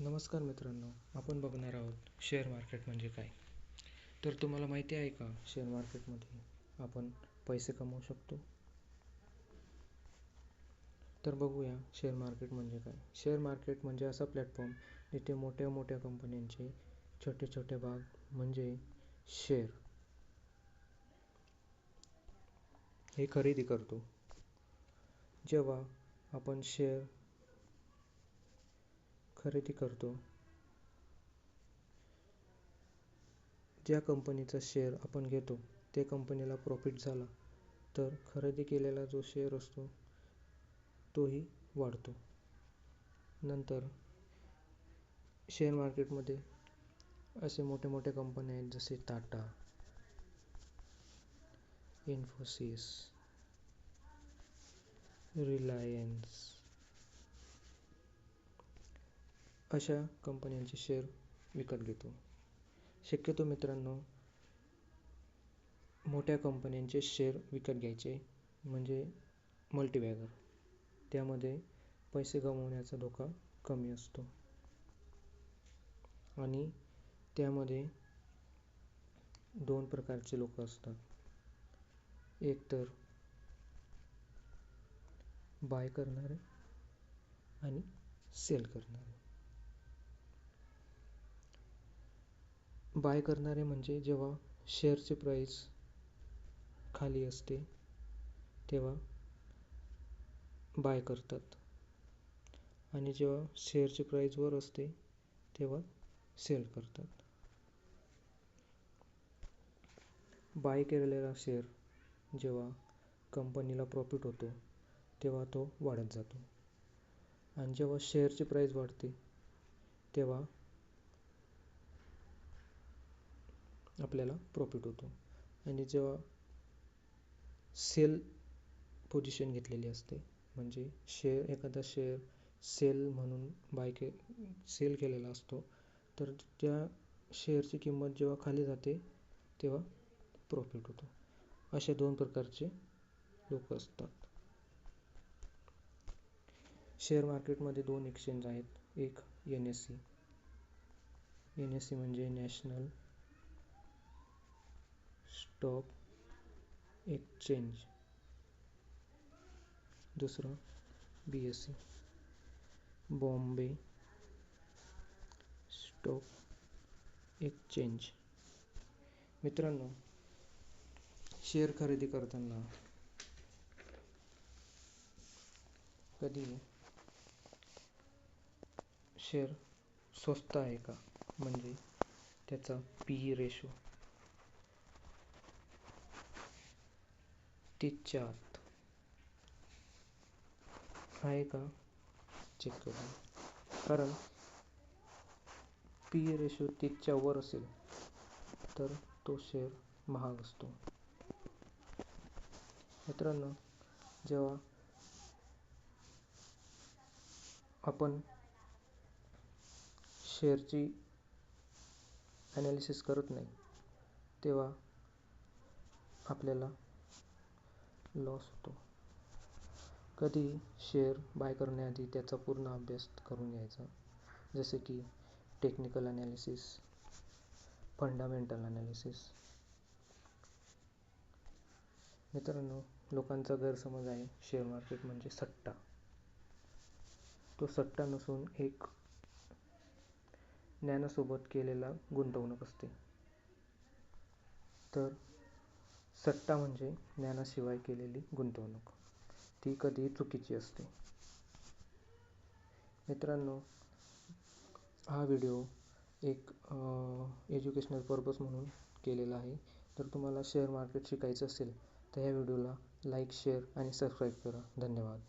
नमस्कार मित्रांनो आपण बघणार आहोत शेअर मार्केट म्हणजे काय? तर तुम्हाला माहिती आहे का शेअर मार्केटमध्ये आपण पैसे कमवू शकतो? तर बघूया शेअर मार्केट म्हणजे काय? शेअर मार्केट म्हणजे असा प्लॅटफॉर्म जिथे मोठ्या मोठ्या कंपन्यांचे छोटे छोटे भाग म्हणजे शेअर हे खरेदी करतो. जेव्हा आपण शेअर खरेदी करतो. ज्या कंपनीचा शेअर आपण घेतो त्या कंपनीला प्रॉफिट झाला तर खरेदी केलेला जो शेअर असतो तोही वाढतो. नंतर शेअर मार्केटमध्ये असे मोठे मोठे कंपन्या आहेत जसे टाटा इन्फोसिस रिलायन्स अशा कंपन्यांचे शेअर विकत घेतो. शक्यतो मित्रांनो मोठ्या कंपन्यांचे शेअर विकत घ्यायचे म्हणजे मल्टीबॅगर त्यामध्ये पैसे गमावण्याचा धोका कमी असतो. आणि त्यामध्ये दोन प्रकारचे लोक असतात. एक तर बाय करणारे आणि सेल करणारे. बाय करणारे म्हणजे जेव्हा शेअरची प्राईस खाली असते तेव्हा बाय करतात. आणि जेव्हा शेअरची प्राईज वर असते तेव्हा सेल करतात. बाय केलेला शेअर जेव्हा कंपनीला प्रॉफिट होतो तेव्हा तो वाढत जातो. आणि जेव्हा शेअरची प्राईज वाढते तेव्हा आपल्याला प्रॉफिट होतो. आणि जेव्हा सेल पोझिशन घेतलेली असते म्हणजे शेअर एखादा शेअर सेल म्हणून बाय के सेल केलेला असतो तर त्या शेअरची किंमत जेव्हा खाली जाते तेव्हा प्रॉफिट होतो. असे दोन प्रकारचे लोक असतात. शेअर मार्केटमध्ये दोन एक्सचेंज आहेत. एक N S C N S C म्हणजे नॅशनल स्टॉक एक्सचेंज. दुसरं B S C Bombay stock exchange. मित्रांनो शेअर खरेदी करताना कधी शेअर स्वस्त आहे का? म्हणजे त्याचा पी ई रेशो तिच्या आत. आहे का? चेक करू कारण पी रेशो तीसच्या वर असेल तर तो शेअर महाग असतो. मित्रांनो जेव्हा आपण शेअरची ॲनालिसिस करत नाही तेव्हा आपल्याला लॉस होतो. कधी शेअर बाय करण्याआधी त्याचा पूर्ण अभ्यास करून घ्यायचा. जसे की टेक्निकल ॲनालिसिस फंडामेंटल ॲनालिसिस मित्रांनो लोकांचा गैरसमज आहे शेअर मार्केट म्हणजे सट्टा. तो सट्टा नसून एक ज्ञानासोबत केलेला गुंतवणूक असते. तर सट्टा म्हणजे ज्ञानाशिवाय केलेली गुंतवणूक. ती कधीही चुकीची असते. मित्रांनो हा व्हिडिओ एक एज्युकेशनल पर्पज म्हणून केलेला आहे. तर तुम्हाला शेअर मार्केट शिकायचं असेल तर ह्या व्हिडिओला लाईक शेअर आणि सबस्क्राईब करा. धन्यवाद.